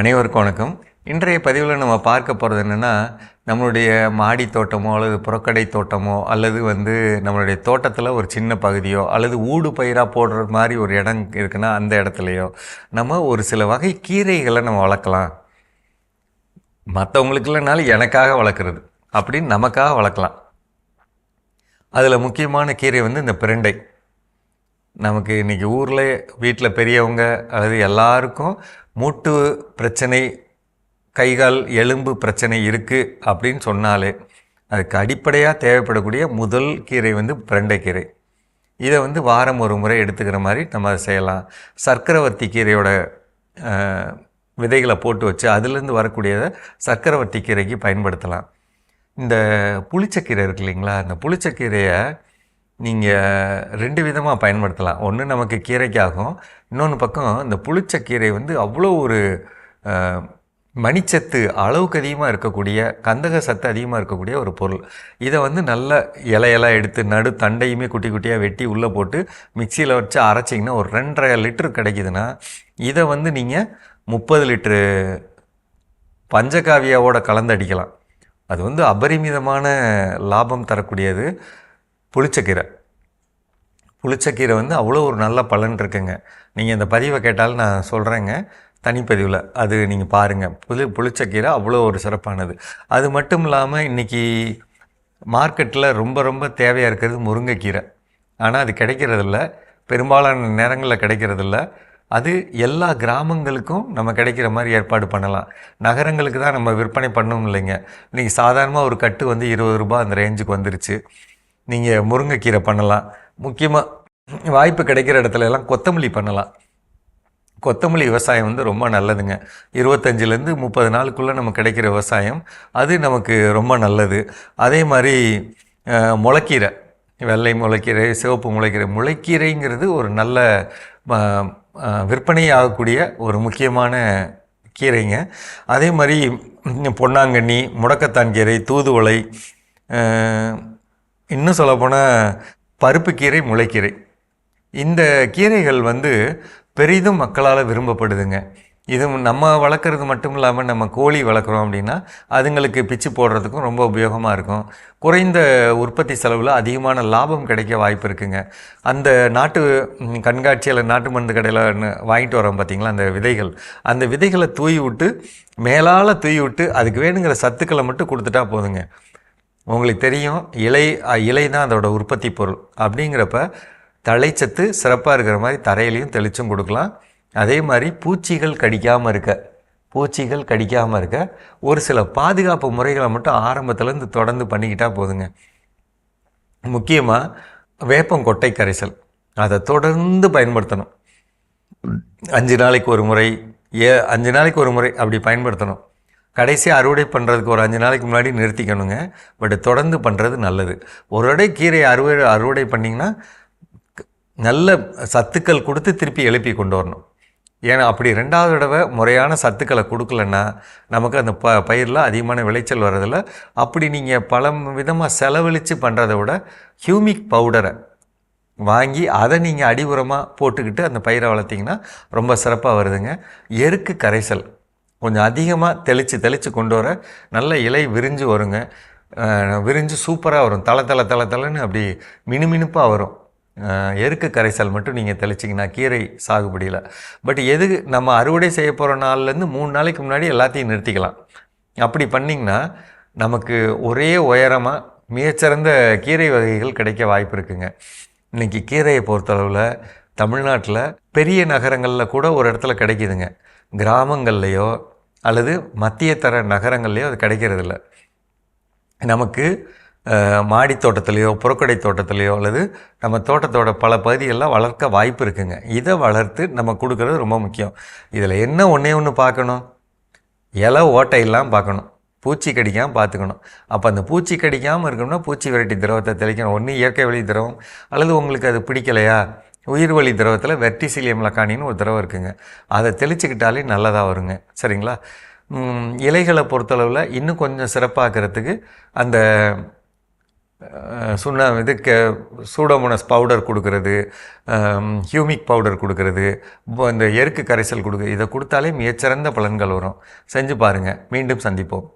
அனைவருக்கும் வணக்கம். இன்றைய பதிவில் நம்ம பார்க்க போகிறது என்னென்னா நம்மளுடைய மாடி தோட்டமோ அல்லது புறக்கடை தோட்டமோ அல்லது வந்து நம்மளுடைய தோட்டத்தில் ஒரு சின்ன பகுதியோ அல்லது ஊடு பயிராக போடுற மாதிரி ஒரு இடம் இருக்குன்னா அந்த இடத்துலையோ நம்ம ஒரு சில வகை கீரைகளை நம்ம வளர்க்கலாம். மற்றவங்களுக்கு இல்லைனாலும் எனக்காக வளர்க்குறது. அப்படின்னு நமக்காக வளர்க்கலாம். அதில் முக்கியமான கீரை வந்து இந்த பிரண்டை. நமக்கு இன்றைக்கி ஊரில் வீட்டில் பெரியவங்க அல்லது எல்லாருக்கும் மூட்டு பிரச்சனை கைகால் எலும்பு பிரச்சனை இருக்குது அப்படின்னு சொன்னாலே அதுக்கு அடிப்படையாக தேவைப்படக்கூடிய முதல் கீரை வந்து பிரண்டைக்கீரை. இதை வந்து வாரம் ஒரு முறை எடுத்துக்கிற மாதிரி நம்ம அதை செய்யலாம். சர்க்கரவர்த்தி கீரையோட விதைகளை போட்டு வச்சு அதுலேருந்து வரக்கூடியதை சர்க்கரவர்த்தி கீரைக்கு பயன்படுத்தலாம். இந்த புளிச்சக்கீரை இருக்கு இல்லைங்களா? அந்த புளிச்சக்கீரையை நீங்கள் ரெண்டு விதமாக பயன்படுத்தலாம். ஒன்று நமக்கு கீரைக்காகும். இன்னொன்று பக்கம் இந்த புளிச்ச கீரை வந்து அவ்வளோ ஒரு மணிச்சத்து அளவுக்கு அதிகமாக இருக்கக்கூடிய கந்தக சத்து அதிகமாக இருக்கக்கூடிய ஒரு பொருள். இதை வந்து நல்ல இலையெல்லாம் எடுத்து நடு தண்டையுமே குட்டி குட்டியாக வெட்டி உள்ளே போட்டு மிக்சியில் வச்சு அரைச்சிங்கன்னா ஒரு ரெண்டரை லிட்டர் கிடைக்குதுன்னா இதை வந்து நீங்கள் முப்பது லிட்ரு பஞ்சகாவியாவோட கலந்து அடிக்கலாம். அது வந்து அபரிமிதமான லாபம் தரக்கூடியது. புளிச்சக்கீரை புளிச்சக்கீரை வந்து அவ்வளோ ஒரு நல்ல பலன் இருக்குங்க. நீங்கள் இந்த பதிவை கேட்டாலும் நான் சொல்கிறேங்க தனிப்பதிவில் அது நீங்கள் பாருங்கள் புளி புளிச்சக்கீரை அவ்வளோ ஒரு சிறப்பானது. அது மட்டும் இல்லாமல் இன்றைக்கி மார்க்கெட்டில் ரொம்ப ரொம்ப தேவையாக இருக்கிறது முருங்கைக்கீரை. ஆனால் அது கிடைக்கிறதில்ல. பெரும்பாலான நேரங்களில் கிடைக்கிறதில்ல. அது எல்லா கிராமங்களுக்கும் நம்ம கிடைக்கிற மாதிரி ஏற்பாடு பண்ணலாம். நகரங்களுக்கு தான் நம்ம விற்பனை பண்ணணும் இல்லைங்க. இன்றைக்கி சாதாரணமாக ஒரு கட்டு வந்து இருபது ரூபா அந்த ரேஞ்சுக்கு வந்துருச்சு. நீங்கள் முருங்கைக்கீரை பண்ணலாம். முக்கியமாக வாய்ப்பு கிடைக்கிற இடத்துல எல்லாம் கொத்தமல்லி பண்ணலாம். கொத்தமல்லி விவசாயம் வந்து ரொம்ப நல்லதுங்க. இருபத்தஞ்சிலேருந்து முப்பது நாளுக்குள்ளே நமக்கு கிடைக்கிற விவசாயம். அது நமக்கு ரொம்ப நல்லது. அதே மாதிரி முளைக்கீரை. வெள்ளை முளைக்கீரை சிவப்பு முளைக்கீரை. முளைக்கீரைங்கிறது ஒரு நல்ல விற்பனை ஆகக்கூடிய ஒரு முக்கியமான கீரைங்க. அதே மாதிரி பொன்னாங்கண்ணி முடக்கத்தான் கீரை தூதுவளை இன்னும் சொல்லப்போனால் பருப்பு கீரை முளைக்கீரை. இந்த கீரைகள் வந்து பெரிதும் மக்களால் விரும்பப்படுதுங்க. இது நம்ம வளர்க்குறது மட்டும் இல்லாமல் நம்ம கோழி வளர்க்குறோம் அப்படின்னா அதுங்களுக்கு பிச்சு போடுறதுக்கும் ரொம்ப உபயோகமாக இருக்கும். குறைந்த உற்பத்தி செலவில் அதிகமான லாபம் கிடைக்க வாய்ப்பு இருக்குங்க. அந்த நாட்டு கண்காட்சியில் நாட்டு மருந்து கடையில் வாங்கிட்டு வரோம் பார்த்தீங்களா அந்த விதைகள். அந்த விதைகளை தூய் விட்டு மேலால் தூய் விட்டு அதுக்கு வேணுங்கிற சத்துக்களை மட்டும் கொடுத்துட்டா போதுங்க. உங்களுக்கு தெரியும் இலை இலை தான் அதோட உற்பத்தி பொருள். அப்படிங்கிறப்ப தழைச்சத்து சிறப்பாக இருக்கிற மாதிரி தரையிலையும் தெளிச்சும் கொடுக்கலாம். அதே மாதிரி பூச்சிகள் கடிக்காமல் இருக்க பூச்சிகள் கடிக்காமல் இருக்க ஒரு சில பாதுகாப்பு முறைகளை மட்டும் ஆரம்பத்துலேருந்து தொடர்ந்து பண்ணிக்கிட்டால் போதுங்க. முக்கியமாக வேப்பங்கொட்டை கரைசல். அதை தொடர்ந்து பயன்படுத்தணும். அஞ்சு நாளைக்கு ஒரு முறை ஏ அஞ்சு நாளைக்கு ஒரு முறை அப்படி பயன்படுத்தணும். கடைசி அறுவடை பண்ணுறதுக்கு ஒரு அஞ்சு நாளைக்கு முன்னாடி நிறுத்திக்கணுங்க. பட் தொடர்ந்து பண்ணுறது நல்லது. ஒரு அடை கீரை அறுவடை அறுவடை பண்ணிங்கன்னா நல்ல சத்துக்கள் கொடுத்து திருப்பி எழுப்பி கொண்டு வரணும். ஏன்னா அப்படி ரெண்டாவது தடவை முறையான சத்துக்களை கொடுக்கலன்னா நமக்கு அந்த ப பயிரில் அதிகமான விளைச்சல் வர்றதில்ல. அப்படி நீங்கள் பல விதமாக செலவழித்து பண்ணுறதை விட ஹியூமிக் பவுடரை வாங்கி அதை நீங்கள் அடி உரமாக போட்டுக்கிட்டு அந்த பயிரை வளர்த்திங்கன்னா ரொம்ப சிறப்பாக வருதுங்க. எருக்கு கரைசல். கொஞ்சம் அதிகமாக தெளித்து தெளித்து கொண்டு வர நல்ல இலை விரிஞ்சு வருங்க. விரிஞ்சு சூப்பராக வரும். தலை தலை தலை தலைன்னு அப்படி மினுமினுப்பாக வரும். எருக்கு கரைசல் மட்டும் நீங்கள் தெளிச்சிங்கன்னா கீரை சாகுபடியில். பட் எது நம்ம அறுவடை செய்ய போகிற நாள்லேருந்து மூணு நாளைக்கு முன்னாடி எல்லாத்தையும் நிறுத்திக்கலாம். அப்படி பண்ணிங்கன்னா நமக்கு ஒரே உயரமாக மிகச்சிறந்த கீரை வகைகள் கிடைக்க வாய்ப்பு இருக்குங்க. இன்றைக்கி கீரையை பொறுத்தளவில் தமிழ்நாட்டில் பெரிய நகரங்களில் கூட ஒரு இடத்துல கிடைக்குதுங்க. கிராமங்கள்லேயோ அல்லது மத்திய தர நகரங்கள்லேயோ அது கிடைக்கிறதில்ல. நமக்கு மாடி தோட்டத்துலேயோ புறக்கடை தோட்டத்துலேயோ அல்லது நம்ம தோட்டத்தோட பல பகுதிகளில் வளர்க்க வாய்ப்பு இருக்குங்க. இதை வளர்த்து நம்ம கொடுக்குறது ரொம்ப முக்கியம். இதில் என்ன ஒன்றே ஒன்று பார்க்கணும்? இலை ஓட்டையெல்லாம் பார்க்கணும். பூச்சி கடிக்காமல் பார்த்துக்கணும். அப்போ அந்த பூச்சி கடிக்காமல் இருக்கணும்னா பூச்சி விரட்டி திரவத்தை தெளிக்கணும். ஒன்று இயற்கை வழி திரவம். அல்லது உங்களுக்கு அது பிடிக்கலையா? உயிர் வழி திரவத்தில் வெர்டிசிலியம் லக்கானின்னு ஒரு திரவம் இருக்குங்க. அதை தெளிச்சுக்கிட்டாலே நல்லதாக வருங்க. சரிங்களா? இலைகளை பொறுத்தளவில் இன்னும் கொஞ்சம் சிறப்பாக்கிறதுக்கு அந்த அஹ், சுண்ணா இதுக்கு சூடோமோனஸ் பவுடர் கொடுக்கறது ஹியூமிக் பவுடர் கொடுக்கறது இந்த எருக்கு கரைசல் கொடுக்க இதை கொடுத்தாலே மிகச்சிறந்த பலன்கள் வரும். செஞ்சு பாருங்கள் மீண்டும் சந்திப்போம்.